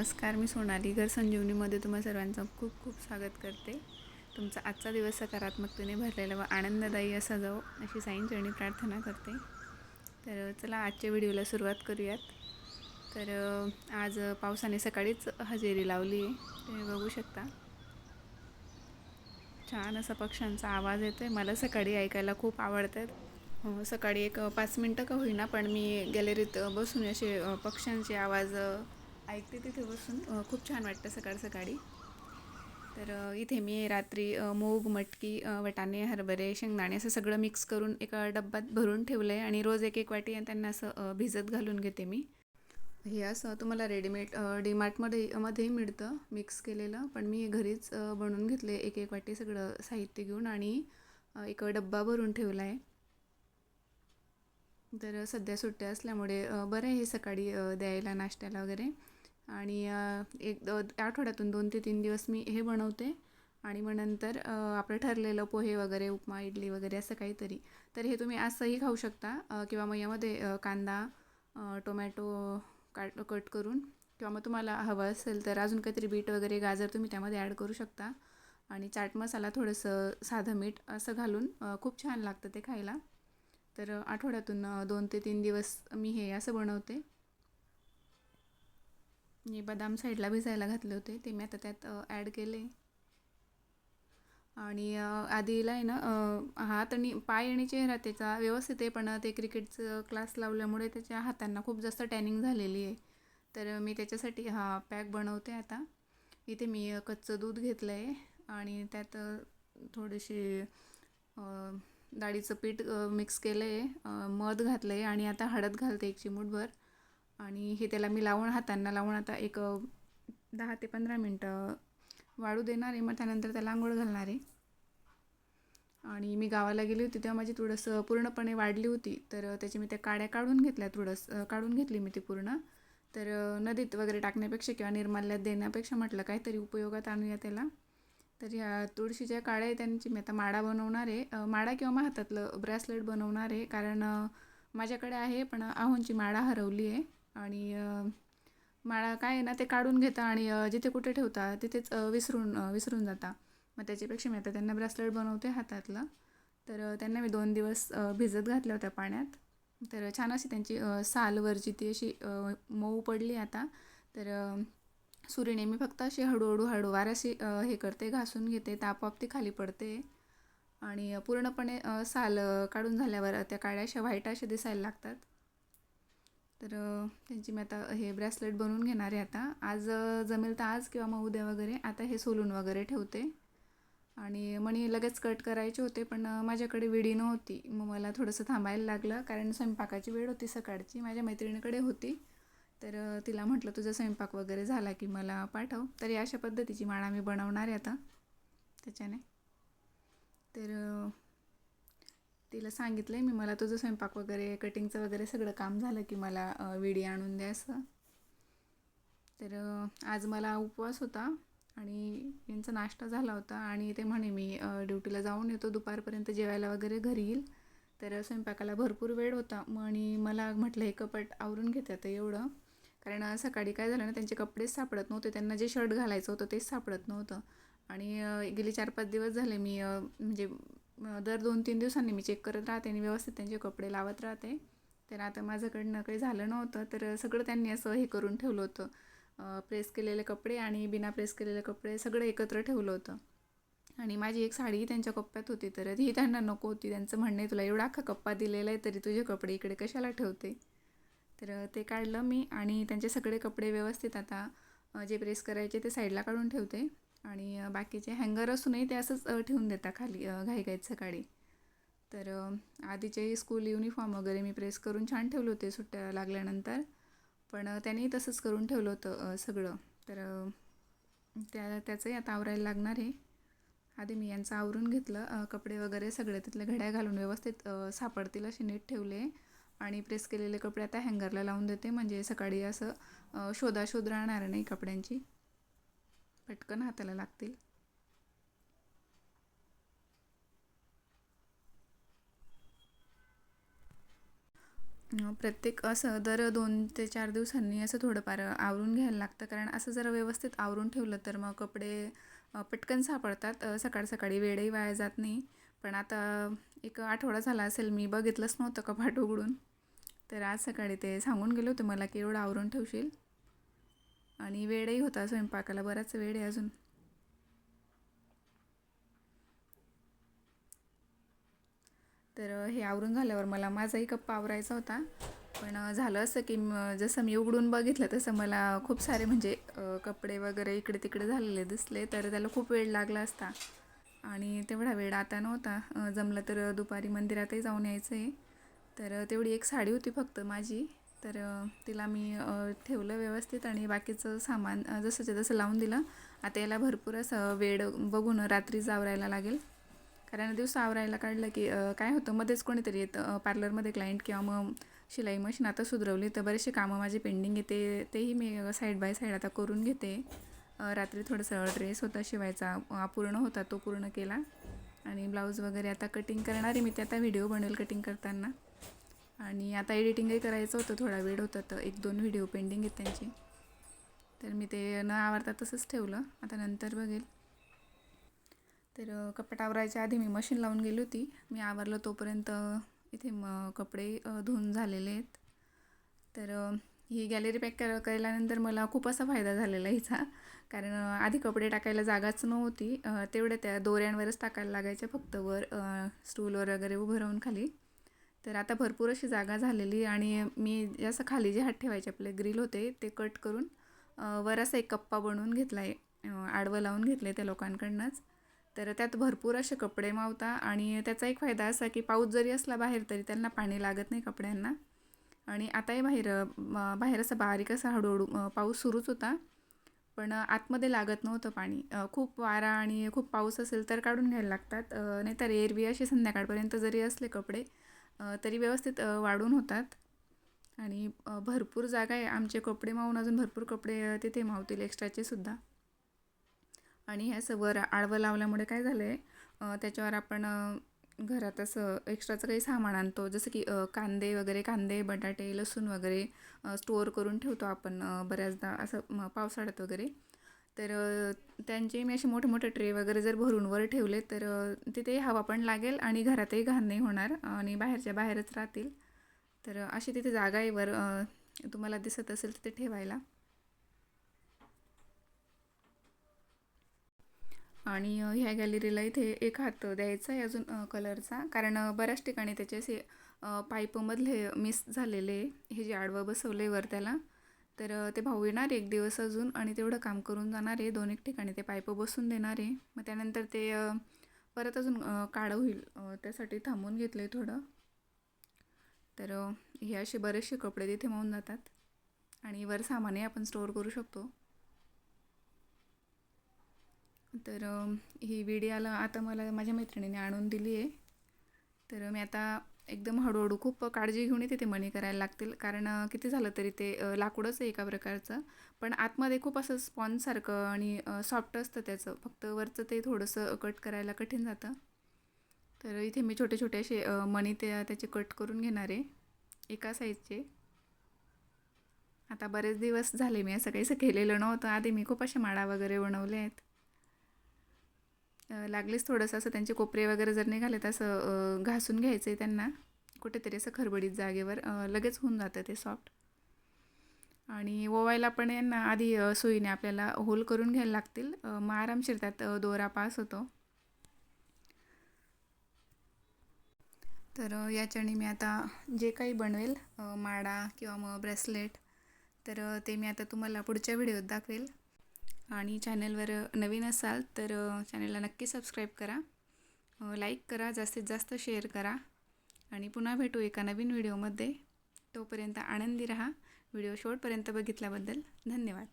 नमस्कार मी सोनाली घर संजीवनीमध्ये तुम्हा सर्वांचं खूप खूप स्वागत करते. तुमचा आजचा दिवस सकारात्मकतेने भरलेला व आनंददायी असा जाओ अशी साईंचरणी प्रार्थना करते. तर चला आजच्या व्हिडिओला सुरुवात करूयात. तर आज पावसाने सकाळीच हजेरी लावली आहे. तुम्ही बघू शकता. छान असा पक्ष्यांचा आवाज येतो आहे मला सकाळी ऐकायला खूप आवडतात. सकाळी एक पाच मिनटं का होईना पण मी गॅलरीत बसून असे पक्ष्यांचे आवाज ऐकते तिथे बसून खूप छान वाटतं सकाळ सकाळी. तर इथे मी रात्री मूग मटकी वटाणे हरभरे शेंगदाणे असं सगळं मिक्स करून एका डब्यात भरून ठेवलं आहे आणि रोज एक एक वाटी त्यांना असं भिजत घालून घेते मी. हे असं तुम्हाला रेडीमेड डीमार्टमध्ये मध्ये मिळतं मिक्स केलेलं. पण मी घरीच बनवून घेतले एक एक वाटी सगळं साहित्य घेऊन आणि एक डब्बा भरून ठेवला आहे तर सध्या सुट्ट्या असल्यामुळे बरं आहे हे सकाळी द्यायला नाश्त्याला वगैरे. आणि एक द आठवड्यातून दोन ते तीन दिवस मी हे बनवते. आणि मग नंतर आपलं ठरलेलं पोहे वगैरे उपमा इडली वगैरे असं काहीतरी. तर हे तुम्ही असंही खाऊ शकता. किंवा मग यामध्ये कांदा टोमॅटो काट कट करून किंवा मग तुम्हाला हवं असेल तर अजून काहीतरी बीट वगैरे गाजर तुम्ही त्यामध्ये ॲड करू शकता. आणि चाट मसाला थोडंसं साधं मीठ असं घालून खूप छान लागतं ते खायला. तर आठवड्यातून दोन ते तीन दिवस मी हे असं बनवते. मी बदाम साईडला भिजायला घातले होते ते मी आता त्यात ॲड केले. आणि आधीला आहे ना हात आणि पाय आणि चेहरा त्याचा व्यवस्थित आहे पण ते क्रिकेटचं क्लास लावल्यामुळे त्याच्या हातांना खूप जास्त टॅनिंग झालेली आहे. तर मी त्याच्यासाठी हा पॅक बनवते आता. इथे मी कच्चं दूध घेतलं आहे आणि त्यात थोडीशी डाळीचं पीठ मिक्स केलं आहे मध घातलं आहे आणि आता हळद घालते एक चिमूटभर आणि हे त्याला मी लावून हातांना लावून आता एक दहा ते पंधरा मिनटं वाळू देणार आहे. मग त्यानंतर त्याला आंघोळ घालणार आहे. आणि मी गावाला गेली होती तेव्हा माझी तुळस पूर्णपणे वाढली होती. तर त्याची मी त्या काड्या काढून घेतल्या तुळस काढून घेतली मी ती पूर्ण. तर नदीत वगैरे टाकण्यापेक्षा किंवा निर्माल्यात देण्यापेक्षा म्हटलं काहीतरी उपयोगात आणूया त्याला. तर ह्या तुळशीच्या काड्या आहे त्यांची मी आता माडा बनवणार आहे. माडा किंवा मग हातातलं ब्रेसलेट बनवणार आहे. कारण माझ्याकडे आहे पण आहोंची माळा हरवली आहे. आणि माळा काय आहे ना ते काढून घेता आणि जिथे कुठे ठेवता तिथेच विसरून विसरून जाता. मग त्याच्यापेक्षा मी आता त्यांना ब्रेसलेट बनवते हातातलं. तर त्यांना मी दोन दिवस भिजत घातल्या होत्या पाण्यात. तर छान अशी त्यांची सालवरची ती अशी मऊ पडली आता. तर सूर्यने सुरीने मी फक्त अशी हळूहळू हळूवार अशी हे करते घासून घेते तापआप ती खाली पडते. आणि पूर्णपणे साल काढून झाल्यावर त्या काळ्या अशा व्हाईट अशा दिसायला लागतात. तर त्यांची मी आता हे ब्रेसलेट बनवून घेणार आहे आता. आज जमेल तर आज किंवा मग उद्या वगैरे. आता हे सोलून वगैरे ठेवते. आणि मणी लगेच कट करायचे होते पण माझ्याकडे विडी नव्हती. मग मला थोडंसं थांबायला लागलं कारण स्वयंपाकाची वेळ होती सकाळची. माझ्या मैत्रिणीकडे होती. तर तिला म्हटलं तुझा स्वयंपाक वगैरे झाला की मला पाठव. तर या अशा पद्धतीची माळा मी बनवणार आहे आता त्याच्याने. तर तिला सांगितलं आहे मी मला तुझं स्वयंपाक वगैरे कटिंगचं वगैरे सगळं काम झालं की मला विडी आणून द्या असं. तर आज मला उपवास होता आणि यांचा नाश्ता झाला होता आणि ते म्हणे मी ड्युटीला जाऊन येतो दुपारपर्यंत जेवायला वगैरे घरी येईल. तर स्वयंपाकाला भरपूर वेळ होता. मग आणि मला म्हटलं हे कपट आवरून घेते आता एवढं. कारण सकाळी काय झालं ना त्यांचे कपडेच सापडत नव्हते. त्यांना जे शर्ट घालायचं होतं तेच सापडत नव्हतं. आणि गेली चार पाच दिवस झाले मी म्हणजे दर दोन तीन दिवसांनी मी चेक करत राहते आणि व्यवस्थित त्यांचे कपडे लावत राहते. तर आता माझ्याकडनं काही झालं नव्हतं तर सगळं त्यांनी असं हे करून ठेवलं होतं. प्रेस केलेले कपडे आणि बिना प्रेस केलेले कपडे सगळं एकत्र ठेवलं होतं. आणि माझी एक साडीही त्यांच्या कप्प्यात होती तर ती त्यांना नको होती. त्यांचं म्हणणे तुला एवढा अख्खा कप्पा दिलेला आहे तरी तुझे कपडे इकडे कशाला ठेवते? तर ते काढलं मी आणि त्यांचे सगळे कपडे व्यवस्थित आता जे प्रेस करायचे ते साईडला काढून ठेवते. आणि बाकीचे हँगर असूनही ते असंच ठेवून देता खाली अ, घाईघाईत सकाळी. तर आधीचेही आधीचे स्कूल युनिफॉर्म वगैरे मी प्रेस करून छान ठेवले होते सुट्ट्या लागल्यानंतर. पण अ, त्यांनी तसंच करून ठेवलं होतं सगळं. तर त्या त्याचंही आता आवरायला लागणार आहे. आधी मी यांचं आवरून घेतलं कपडे वगैरे सगळे तिथल्या घड्या घालून व्यवस्थित सापडतील असे नीट ठेवले. आणि प्रेस केलेले कपडे आता हँगरला लावून देते म्हणजे सकाळी असं शोधाशोध राहणार नाही कपड्यांची. पटकन हाताला लागतील. प्रत्येक असं दर दोन ते चार दिवसांनी असं थोडंफार आवरून घ्यायला लागतं. कारण असं जर व्यवस्थित आवरून ठेवलं तर मग कपडे पटकन सापडतात. सकाळ सकाळी वेळही वाया जात नाही. पण आता एक आठवडा झाला असेल मी बघितलंच नव्हतं कपाट उघडून. तर आज सकाळी ते सांगून गेलो होतं मला की एवढं आवरून ठेवशील. आणि वेळही होता स्वयंपाकाला बराच वेळ आहे अजून. तर हे आवरून झाल्यावर मला माझाही कप्पा आवरायचा होता. पण झालं असं की म- जसं मी उघडून बघितलं तसं मला खूप सारे म्हणजे कपडे वगैरे इकडे तिकडे झालेले दिसले तर त्याला खूप वेळ लागला असता. आणि तेवढा वेळ आता नव्हता. जमलं तर दुपारी मंदिरातही जाऊन यायचं आहे तर तेवढी एक साडी होती फक्त माझी. तर तिला मी ठेवलं व्यवस्थित आणि बाकीचं सामान जसंच्या तसं लावून दिलं. आता याला भरपूर असं वेळ बघून रात्रीच आवरायला लागेल. कारण दिवस आवरायला काढलं की काय होतं मध्येच कोणीतरी येतं पार्लरमध्ये क्लायंट किंवा मग शिलाई मशीन आता सुधरवली तर बरेचसे कामं माझे पेंडिंग येते तेही मी साईड बाय साईड आता करून घेते. रात्री थोडंसं ड्रेस होता शिवायचा अपूर्ण होता तो पूर्ण केला. आणि ब्लाऊज वगैरे आता कटिंग करणार आहे मी ते आता व्हिडिओ बनवेल कटिंग करताना. आणि आता एडिटिंगही करायचं होतं थोडा वेळ होता तर एक दोन व्हिडिओ पेंडिंग आहेत त्यांचे. तर मी ते न आवरता तसंच ठेवलं. आता नंतर बघेल. तर कपडा आवरायच्या आधी मी मशीन लावून गेली होती. मी आवरलं तोपर्यंत इथे म कपडे धुवून झालेले आहेत. तर ही गॅलरी पॅक कर केल्यानंतर मला खूप असा फायदा झालेला हिचा. कारण आधी कपडे टाकायला जागाच नव्हती. तेवढ्या त्या दोऱ्यांवरच टाकायला लागायच्या फक्त वर स्टूलवर वगैरे उभं राहून खाली. तर आता भरपूर अशी जागा झालेली आणि मी जसं खाली जे हात ठेवायचे आपले ग्रिल होते ते कट करून वर असा एक कप्पा बनवून घेतला आहे आडवं लावून घेतलं त्या लोकांकडनंच. तर त्यात भरपूर असे कपडे मावता आणि त्याचा एक फायदा असा की पाऊस जरी असला बाहेर तरी त्यांना पाणी लागत नाही कपड्यांना. आणि आताही बाहेर बाहेर असं बारीक असा हळूहळू पाऊस सुरूच होता. पण आतमध्ये लागत नव्हतं पाणी. खूप वारा आणि खूप पाऊस असेल तर काढून घ्यायला लागतात. नाहीतर एरवी असे संध्याकाळपर्यंत जरी असले कपडे तरी व्यवस्थित वाढून होतात. आणि भरपूर जागा आहे. आमचे कपडे मावून अजून भरपूर कपडे तिथे मावतील एक्स्ट्राचे सुद्धा. आणि ह्या सवर वर आडवं लावल्यामुळे काय झालं आहे त्याच्यावर आपण घरात असं एक्स्ट्राचं काही सामान आणतो. जसं की कांदे वगैरे कांदे बटाटे लसूण वगैरे स्टोअर करून ठेवतो आपण बऱ्याचदा. असं म, पावसाळ्यात वगैरे. तर त्यांचे मी असे मोठे मोठे ट्रे वगैरे जर भरून वर ठेवले तर तिथे हवा पण लागेल आणि घरातही घाण नाही होणार आणि बाहेरच्या बाहेरच राहतील. तर अशी तिथे जागा आहे वर तुम्हाला दिसत असेल तिथे ठेवायला. आणि ह्या गॅलरीला इथे एक हात द्यायचा आहे अजून कलरचा. कारण बऱ्याच ठिकाणी त्याचे असे पाईपमधले मिस झालेले हे जे आडवं बसवलं आहे वर त्याला तर ते भाऊ येणार एक दिवस अजून आणि तेवढं काम करून जाणार आहे. दोन एक ठिकाणी ते पाईप बसून देणार आहे. मग त्यानंतर ते परत अजून काढं काळं होईल त्यासाठी थांबून घेतलं आहे थोडं. तर हे असे बरेचसे कपडे तिथे मावून जातात. आणि वर सामानही आपण स्टोअर करू शकतो. तर ही विडियाला आता मला माझ्या मैत्रिणीने आणून दिली आहे तर मी आता एकदम हळूहळू खूप काळजी घेऊन तिथे ते मणी करायला लागतील. कारण किती झालं तरी ते लाकूडच आहे एका प्रकारचं. पण आतमध्ये खूप असं स्पॉनसारखं आणि सॉफ्ट असतं त्याचं. फक्त वरचं ते थोडंसं कट करायला कठीण जातं. तर इथे मी छोटे छोटे असे मणी ते त्याचे कट करून घेणार आहे. एका साईजचे आता बरेच दिवस झाले मी असं काहीसं केलेलं नव्हतं. आधी मी खूप असे माळा वगैरे बनवले आहेत. लागलीच थोडंसं असं त्यांचे कोपरे वगैरे जर निघाले तर असं घासून घ्यायचं आहे त्यांना. कुठेतरी असं खरबडीत जागेवर लगेच होऊन जातं ते सॉफ्ट आणि ओवायला पण यांना आधी सुईने आपल्याला होल करून घ्यायला लागतील. मग आरामशीर त्यात दोरा पास होतो. तर याच्याने मी आता जे काही बनवेल माडा किंवा मग ब्रेसलेट तर ते मी आता तुम्हाला पुढच्या व्हिडिओत दाखवेल. आणि चॅनलवर नवीन असाल तर चॅनलला नक्की सबस्क्राईब करा. लाईक करा जास्तीत जास्त शेअर करा. आणि पुन्हा भेटू एका नवीन व्हिडिओमध्ये. तोपर्यंत आनंदी रहा. व्हिडिओ शेवटपर्यंत बघितल्याबद्दल धन्यवाद.